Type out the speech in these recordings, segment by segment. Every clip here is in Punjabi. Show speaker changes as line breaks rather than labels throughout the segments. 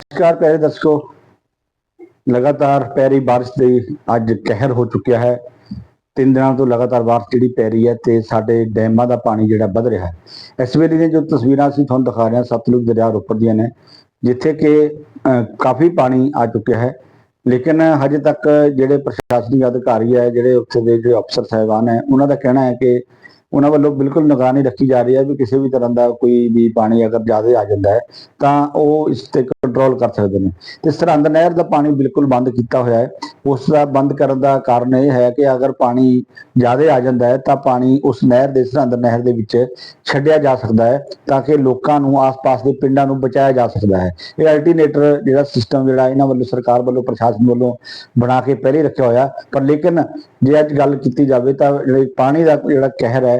ਨਮਸਕਾਰ ਪਿਆਰੇ ਦਰਸ਼ਕੋ। ਲਗਾਤਾਰ ਪੈ ਰਹੀ ਬਾਰਿਸ਼ ਦੇ ਅੱਜ ਕਹਿਰ ਹੋ ਚੁੱਕਿਆ ਹੈ। ਤਿੰਨ ਦਿਨਾਂ ਤੋਂ ਲਗਾਤਾਰ ਬਾਰਿਸ਼ ਜਿਹੜੀ ਪੈ ਰਹੀ ਹੈ ਤੇ ਸਾਡੇ ਡੈਮਾਂ ਦਾ ਪਾਣੀ ਜਿਹੜਾ ਵੱਧ ਰਿਹਾ ਹੈ। ਇਸ ਵੇਲੇ ਦੀਆਂ ਜੋ ਤਸਵੀਰਾਂ ਅਸੀਂ ਤੁਹਾਨੂੰ ਦਿਖਾ ਰਹੇ ਹਾਂ, ਸਤਲੁਜ ਦਰਿਆ ਉੱਪਰ ਦੀਆਂ ਨੇ, ਜਿੱਥੇ ਕਿ ਕਾਫੀ ਪਾਣੀ ਆ ਚੁੱਕਿਆ ਹੈ। ਲੇਕਿਨ ਹਜੇ ਤੱਕ ਜਿਹੜੇ ਪ੍ਰਸ਼ਾਸਨਿਕ ਅਧਿਕਾਰੀ ਹੈ, ਜਿਹੜੇ ਉੱਥੇ ਦੇ ਜਿਹੜੇ ਅਫਸਰ ਸਾਹਿਬਾਨ ਹੈ, ਉਹਨਾਂ ਦਾ ਕਹਿਣਾ ਹੈ ਕਿ ਉਹਨਾਂ ਵੱਲੋਂ ਬਿਲਕੁਲ ਨਿਗਰਾਨੀ ਰੱਖੀ ਜਾ ਰਹੀ ਹੈ ਵੀ ਕਿਸੇ ਵੀ ਤਰ੍ਹਾਂ ਦਾ ਕੋਈ ਵੀ ਪਾਣੀ ਅਗਰ ਜ਼ਿਆਦਾ ਆ ਜਾਂਦਾ ਹੈ, ਤਾਂ ਉਹ ਇਸ ਤੇ ਕੰਟਰੋਲ ਕਰ ਸਕਦੇ ਨੇ। ਤੇ ਸਰਹੰਦ ਨਹਿਰ ਦਾ ਪਾਣੀ ਬਿਲਕੁਲ ਬੰਦ ਕੀਤਾ ਹੋਇਆ ਹੈ। ਉਸ ਦਾ ਬੰਦ ਕਰਨ ਦਾ ਕਾਰਨ ਇਹ ਹੈ ਕਿ ਅਗਰ ਪਾਣੀ ਜ਼ਿਆਦਾ ਆ ਜਾਂਦਾ ਹੈ, ਤਾਂ ਪਾਣੀ ਉਸ ਨਹਿਰ ਦੇ, ਸਰਹੰਦ ਨਹਿਰ ਦੇ ਵਿੱਚ ਛੱਡਿਆ ਜਾ ਸਕਦਾ ਹੈ, ਤਾਂ ਕਿ ਲੋਕਾਂ ਨੂੰ, ਆਸ-ਪਾਸ ਦੇ ਪਿੰਡਾਂ ਨੂੰ ਬਚਾਇਆ ਜਾ ਸਕਦਾ ਹੈ। ਇਹ ਅਲਟਰਨੇਟਰ ਜਿਹੜਾ ਸਿਸਟਮ ਜਿਹੜਾ ਇਹਨਾਂ ਵੱਲੋਂ, ਸਰਕਾਰ ਵੱਲੋਂ, ਪ੍ਰਸ਼ਾਸਨ ਵੱਲੋਂ ਬਣਾ ਕੇ ਪਹਿਲੇ ਰੱਖਿਆ ਹੋਇਆ। ਪਰ ਲੇਕਿਨ ਜੇ ਅੱਜ ਗੱਲ ਕੀਤੀ ਜਾਵੇ ਤਾਂ ਪਾਣੀ ਦਾ ਜਿਹੜਾ ਕਹਿਰ ਹੈ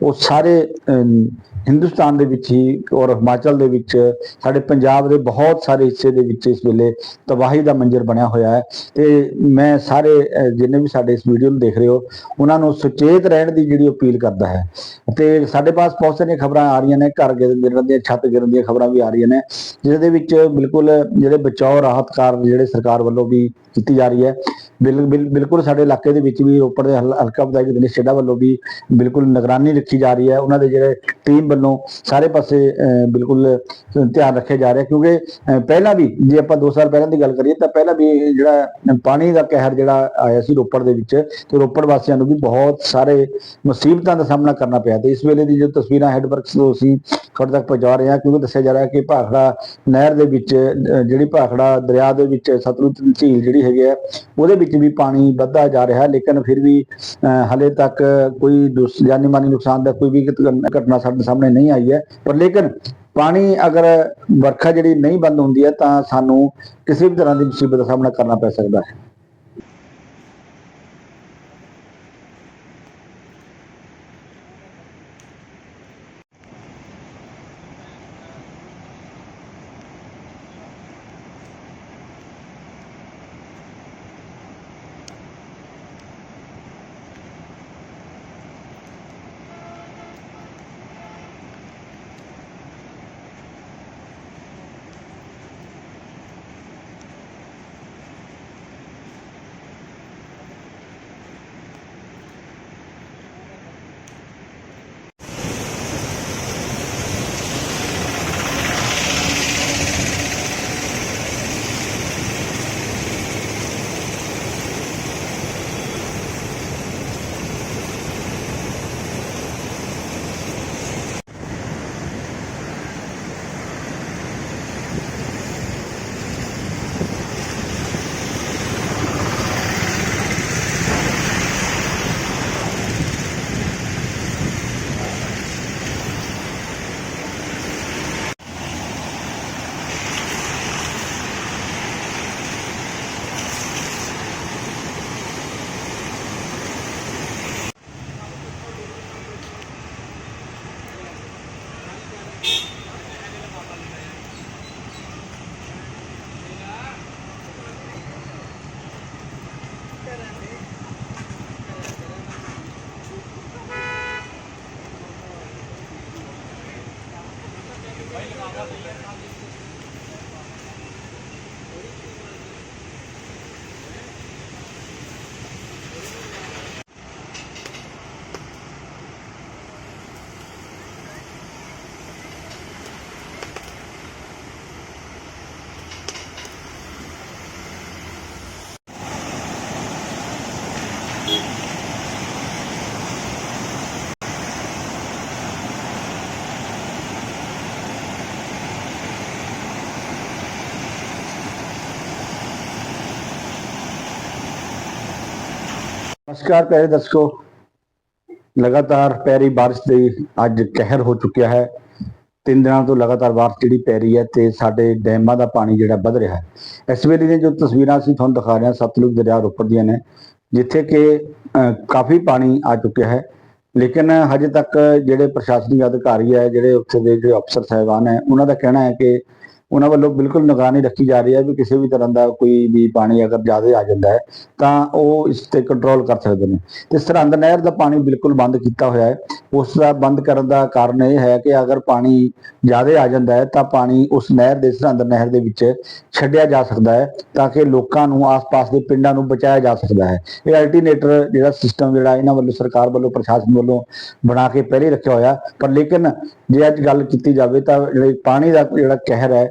ਉਹ ਸਾਰੇ ਹਿੰਦੁਸਤਾਨ ਦੇ ਵਿੱਚ ਹੀ ਔਰ ਹਿਮਾਚਲ ਦੇ ਵਿੱਚ, ਸਾਡੇ ਪੰਜਾਬ ਦੇ ਬਹੁਤ ਸਾਰੇ ਹਿੱਸੇ ਦੇ ਵਿੱਚ ਇਸ ਵੇਲੇ ਤਬਾਹੀ ਦਾ ਮੰਜ਼ਰ ਬਣਿਆ ਹੋਇਆ ਹੈ। ਤੇ ਮੈਂ ਸਾਰੇ ਜਿੰਨੇ ਵੀ ਸਾਡੇ ਇਸ ਵੀਡੀਓ ਨੂੰ ਦੇਖ ਰਹੇ ਹੋ, ਉਹਨਾਂ ਨੂੰ ਸੁਚੇਤ ਰਹਿਣ ਦੀ ਜਿਹੜੀ ਅਪੀਲ ਕਰਦਾ ਹੈ। ਤੇ ਸਾਡੇ ਪਾਸ ਬਹੁਤ ਸਾਰੀਆਂ ਖਬਰਾਂ ਆ ਰਹੀਆਂ ਨੇ, ਘਰ ਗਿਰ- ਗਿਰਨ ਦੀਆਂ ਛੱਤ ਗਿਰਨ ਦੀਆਂ ਖਬਰਾਂ ਵੀ ਆ ਰਹੀਆਂ ਨੇ ਜਿਸ ਦੇ ਵਿੱਚ ਬਿਲਕੁਲ ਜਿਹੜੇ ਬਚਾਓ ਰਾਹਤ ਕਾਰਜ ਜਿਹੜੇ ਸਰਕਾਰ ਵੱਲੋਂ ਵੀ ਕੀਤੀ ਜਾ ਰਹੀ ਹੈ, ਬਿਲ- ਬਿਲ- ਬਿਲਕੁਲ ਸਾਡੇ ਇਲਾਕੇ ਦੇ ਵਿੱਚ ਵੀ ਰੋਪੜ ਦੇ ਹਲਕਾ ਵਿਧਾਇਕ ਦਿਨੇਸ਼ ਸ਼ੇਡਾ ਵੱਲੋਂ ਵੀ ਬਿਲਕੁਲ ਨਿਗਰਾਨੀ ਰੱਖੀ ਜਾ ਰਹੀ ਹੈ। ਉਹਨਾਂ ਦੇ ਜਿਹੜੇ ਟੀਮ ਵੱਲੋਂ ਸਾਰੇ ਪਾਸੇ ਅਹ, ਬਿਲਕੁਲ ਧਿਆਨ ਰੱਖਿਆ ਜਾ ਰਿਹਾ ਕਿਉਂਕਿ ਪਹਿਲਾਂ ਵੀ ਜੇ ਆਪਾਂ 2 ਸਾਲ ਪਹਿਲਾਂ ਦੀ ਗੱਲ ਕਰੀਏ ਤਾਂ ਪਹਿਲਾਂ ਵੀ ਜਿਹੜਾ ਪਾਣੀ ਦਾ ਕਹਿਰ ਜਿਹੜਾ ਆਇਆ ਸੀ ਰੋਪੜ ਦੇ ਵਿੱਚ ਤੇ ਰੋਪੜ ਵਾਸੀਆਂ ਨੂੰ ਵੀ ਬਹੁਤ ਸਾਰੇ ਮੁਸੀਬਤਾਂ ਦਾ ਸਾਹਮਣਾ ਕਰਨਾ ਪਿਆ। ਤੇ ਇਸ ਵੇਲੇ ਦੀ ਜੋ ਤਸਵੀਰਾਂ ਹੈਡਵਰਕਸ ਤੋਂ ਅਸੀਂ ਤੁਹਾਡੇ ਤੱਕ ਪਹੁੰਚਾ ਰਹੇ ਹਾਂ ਕਿਉਂਕਿ ਦੱਸਿਆ ਜਾ ਰਿਹਾ ਕਿ ਭਾਖੜਾ ਨਹਿਰ ਦੇ ਵਿੱਚ ਜਿਹੜੀ ਭਾਖੜਾ ਦਰਿਆ ਦੇ ਵਿੱਚ ਸਤਲੁਜ ਝੀਲ ਜਿਹੜੀ ਹੈਗੀ ਹੈ ਉਹਦੇ ਵਿੱਚ ਵੀ ਪਾਣੀ ਵੱਧਦਾ ਜਾ ਰਿਹਾ ਲੇਕਿਨ ਫਿਰ ਵੀ ਅਹ, ਹਲੇ ਤੱਕ ਕੋਈ ਜਾਨੀ ਮਾਨੀ ਨੁਕਸਾਨ ਦਾ ਕੋਈ ਵੀ ਘਟ- ਘਟਨਾ ਸਾਡੇ ਸਾਹਮਣੇ ਨਹੀਂ ਆਈ ਹੈ। ਪਰ ਲੇਕਿਨ ਪਾਣੀ ਅਗਰ ਵਰਖਾ ਜਿਹੜੀ ਨਹੀਂ ਬੰਦ ਹੁੰਦੀ ਹੈ ਤਾਂ ਸਾਨੂੰ ਕਿਸੇ ਵੀ ਤਰ੍ਹਾਂ ਦੀ ਮੁਸੀਬਤ ਦਾ ਸਾਹਮਣਾ ਕਰਨਾ ਪੈ ਸਕਦਾ ਹੈ। ਨਮਸਕਾਰ ਪਿਆਰੇ ਦਰਸ਼ਕੋ। ਲਗਾਤਾਰ ਪੈ ਰਹੀ ਬਾਰਿਸ਼ ਦੇ ਅੱਜ ਕਹਿਰ ਹੋ ਚੁੱਕਿਆ ਹੈ। ਤਿੰਨ ਦਿਨਾਂ ਤੋਂ ਲਗਾਤਾਰ ਬਾਰਿਸ਼ ਜਿਹੜੀ ਪੈ ਰਹੀ ਹੈ ਤੇ ਸਾਡੇ ਡੈਮਾਂ ਦਾ ਪਾਣੀ ਜਿਹੜਾ ਵੱਧ ਰਿਹਾ ਹੈ। ਇਸ ਵੇਲੇ ਦੀਆਂ ਜੋ ਤਸਵੀਰਾਂ ਅਸੀਂ ਤੁਹਾਨੂੰ ਦਿਖਾ ਰਹੇ ਹਾਂ, ਸਤਲੁਜ ਦਰਿਆ ਰੋਪੜ ਦੀਆਂ ਨੇ, ਜਿੱਥੇ ਕਿ ਕਾਫੀ ਪਾਣੀ ਆ ਚੁੱਕਿਆ ਹੈ। ਲੇਕਿਨ ਹਜੇ ਤੱਕ ਜਿਹੜੇ ਪ੍ਰਸ਼ਾਸਨਿਕ ਅਧਿਕਾਰੀ ਹੈ, ਜਿਹੜੇ ਉੱਥੇ ਦੇ ਜਿਹੜੇ ਅਫਸਰ ਸਾਹਿਬਾਨ ਹੈ, ਉਹਨਾਂ ਦਾ ਕਹਿਣਾ ਹੈ ਕਿ ਉਹਨਾਂ ਵੱਲੋਂ ਬਿਲਕੁਲ ਨਿਗਰਾਨੀ ਰੱਖੀ ਜਾ ਰਹੀ ਹੈ ਵੀ ਕਿਸੇ ਵੀ ਤਰ੍ਹਾਂ ਦਾ ਕੋਈ ਵੀ ਪਾਣੀ ਅਗਰ ਜ਼ਿਆਦਾ ਆ ਜਾਂਦਾ ਹੈ, ਤਾਂ ਉਹ ਇਸ ਤੇ ਕੰਟਰੋਲ ਕਰ ਸਕਦੇ ਨੇ। ਤੇ ਸਰਹੰਦ ਨਹਿਰ ਦਾ ਪਾਣੀ ਬਿਲਕੁਲ ਬੰਦ ਕੀਤਾ ਹੋਇਆ ਹੈ। ਉਸ ਦਾ ਬੰਦ ਕਰਨ ਦਾ ਕਾਰਨ ਇਹ ਹੈ ਕਿ ਅਗਰ ਪਾਣੀ ਜ਼ਿਆਦਾ ਆ ਜਾਂਦਾ ਹੈ, ਤਾਂ ਪਾਣੀ ਉਸ ਨਹਿਰ ਦੇ ਸਰਹੰਦ ਨਹਿਰ ਦੇ ਵਿੱਚ ਛੱਡਿਆ ਜਾ ਸਕਦਾ ਹੈ, ਤਾਂ ਕਿ ਲੋਕਾਂ ਨੂੰ, ਆਸ-ਪਾਸ ਦੇ ਪਿੰਡਾਂ ਨੂੰ ਬਚਾਇਆ ਜਾ ਸਕਦਾ ਹੈ। ਇਹ ਅਲਟਰਨੇਟਰ ਜਿਹੜਾ ਸਿਸਟਮ ਜਿਹੜਾ ਇਹਨਾਂ ਵੱਲੋਂ, ਸਰਕਾਰ ਵੱਲੋਂ, ਪ੍ਰਸ਼ਾਸਨ ਵੱਲੋਂ ਬਣਾ ਕੇ ਪਹਿਲੇ ਰੱਖਿਆ ਹੋਇਆ, ਪਰ ਲੇਕਿਨ ਜੇ ਅੱਜ ਗੱਲ ਕੀਤੀ ਜਾਵੇ ਤਾਂ ਪਾਣੀ ਦਾ ਜਿਹੜਾ ਕਹਿਰ ਹੈ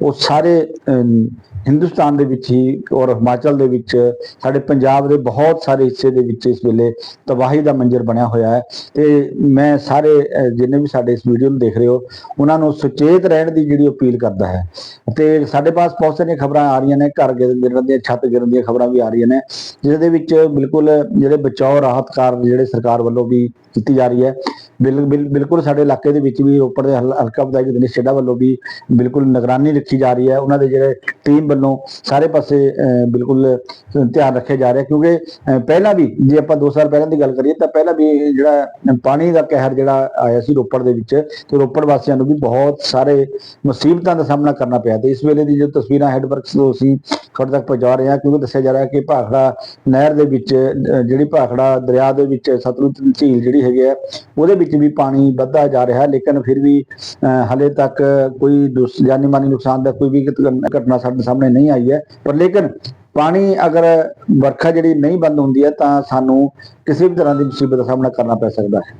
ਉਹ ਸਾਰੇ ਹਿੰਦੁਸਤਾਨ ਦੇ ਵਿੱਚ ਹੀ ਔਰ ਹਿਮਾਚਲ ਦੇ ਵਿੱਚ, ਸਾਡੇ ਪੰਜਾਬ ਦੇ ਬਹੁਤ ਸਾਰੇ ਹਿੱਸੇ ਦੇ ਵਿੱਚ ਇਸ ਵੇਲੇ ਤਬਾਹੀ ਦਾ ਮੰਜ਼ਰ ਬਣਿਆ ਹੋਇਆ ਹੈ। ਤੇ ਮੈਂ ਸਾਰੇ ਜਿੰਨੇ ਵੀ ਸਾਡੇ ਇਸ ਵੀਡੀਓ ਨੂੰ ਦੇਖ ਰਹੇ ਹੋ, ਉਹਨਾਂ ਨੂੰ ਸੁਚੇਤ ਰਹਿਣ ਦੀ ਜਿਹੜੀ ਅਪੀਲ ਕਰਦਾ ਹੈ। ਤੇ ਸਾਡੇ ਪਾਸ ਬਹੁਤ ਸਾਰੀਆਂ ਖਬਰਾਂ ਆ ਰਹੀਆਂ ਨੇ, ਘਰ ਗਿਰ- ਗਿਰਨ ਦੀਆਂ, ਛੱਤ ਗਿਰਨ ਦੀਆਂ ਖਬਰਾਂ ਵੀ ਆ ਰਹੀਆਂ ਨੇ ਜਿਸ ਦੇ ਵਿੱਚ ਬਿਲਕੁਲ ਜਿਹੜੇ ਬਚਾਓ ਰਾਹਤ ਕਾਰਜ ਜਿਹੜੇ ਸਰਕਾਰ ਵੱਲੋਂ ਵੀ ਕੀਤੀ ਜਾ ਰਹੀ ਹੈ, ਬਿਲ- ਬਿਲ- ਬਿਲਕੁਲ ਸਾਡੇ ਇਲਾਕੇ ਦੇ ਵਿੱਚ ਵੀ ਰੋਪੜ ਦੇ ਹਲ- ਹਲਕਾ ਵਿਧਾਇਕ ਦਿਨੇਸ਼ ਸ਼ੇਡਾ ਵੱਲੋਂ ਵੀ ਬਿਲਕੁਲ ਨਿਗਰਾਨੀ ਰੱਖੀ ਜਾ ਰਹੀ ਹੈ। ਉਹਨਾਂ ਦੇ ਜਿਹੜੇ ਟੀਮ ਵੱਲੋਂ ਸਾਰੇ ਪਾਸੇ ਅਹ, ਬਿਲਕੁਲ ਧਿਆਨ ਰੱਖਿਆ ਜਾ ਰਿਹਾ ਕਿਉਂਕਿ ਪਹਿਲਾਂ ਵੀ ਜੇ ਆਪਾਂ 2 ਸਾਲ ਪਹਿਲਾਂ ਦੀ ਗੱਲ ਕਰੀਏ ਤਾਂ ਪਹਿਲਾਂ ਵੀ ਜਿਹੜਾ ਪਾਣੀ ਦਾ ਕਹਿਰ ਜਿਹੜਾ ਆਇਆ ਸੀ ਰੋਪੜ ਦੇ ਵਿੱਚ ਤੇ ਰੋਪੜ ਵਾਸੀਆਂ ਨੂੰ ਵੀ ਬਹੁਤ ਸਾਰੇ ਮੁਸੀਬਤਾਂ ਦਾ ਸਾਹਮਣਾ ਕਰਨਾ ਪਿਆ। ਤੇ ਇਸ ਵੇਲੇ ਦੀ ਜੋ ਤਸਵੀਰਾਂ ਹੈਡਵਰਕਸ ਤੋਂ ਅਸੀਂ ਤੁਹਾਡੇ ਤੱਕ ਪਹੁੰਚਾ ਰਹੇ ਹਾਂ ਕਿਉਂਕਿ ਦੱਸਿਆ ਜਾ ਰਿਹਾ ਕਿ ਭਾਖੜਾ ਨਹਿਰ ਦੇ ਵਿੱਚ ਜਿਹੜੀ ਭਾਖੜਾ ਦਰਿਆ ਦੇ ਵਿੱਚ ਸਤਲੁਜ ਝੀਲ ਜਿਹੜੀ ਹੈਗੀ ਹੈ ਉਹਦੇ ਵਿੱਚ ਵੀ ਪਾਣੀ ਵੱਧਦਾ ਜਾ ਰਿਹਾ ਲੇਕਿਨ ਫਿਰ ਵੀ ਅਹ, ਹਲੇ ਤੱਕ ਕੋਈ ਜਾਨੀ ਮਾਨੀ ਨੁਕਸਾਨ ਦਾ ਕੋਈ ਵੀ ਘਟ- ਘਟਨਾ ਸਾਡੇ ਸਾਹਮਣੇ ਨਹੀਂ ਆਈ ਹੈ। ਪਰ ਲੇਕਿਨ ਪਾਣੀ ਅਗਰ ਵਰਖਾ ਜਿਹੜੀ ਨਹੀਂ ਬੰਦ ਹੁੰਦੀ ਹੈ ਤਾਂ ਸਾਨੂੰ ਕਿਸੇ ਵੀ ਤਰ੍ਹਾਂ ਦੀ ਮੁਸੀਬਤ ਦਾ ਸਾਹਮਣਾ ਕਰਨਾ ਪੈ ਸਕਦਾ ਹੈ।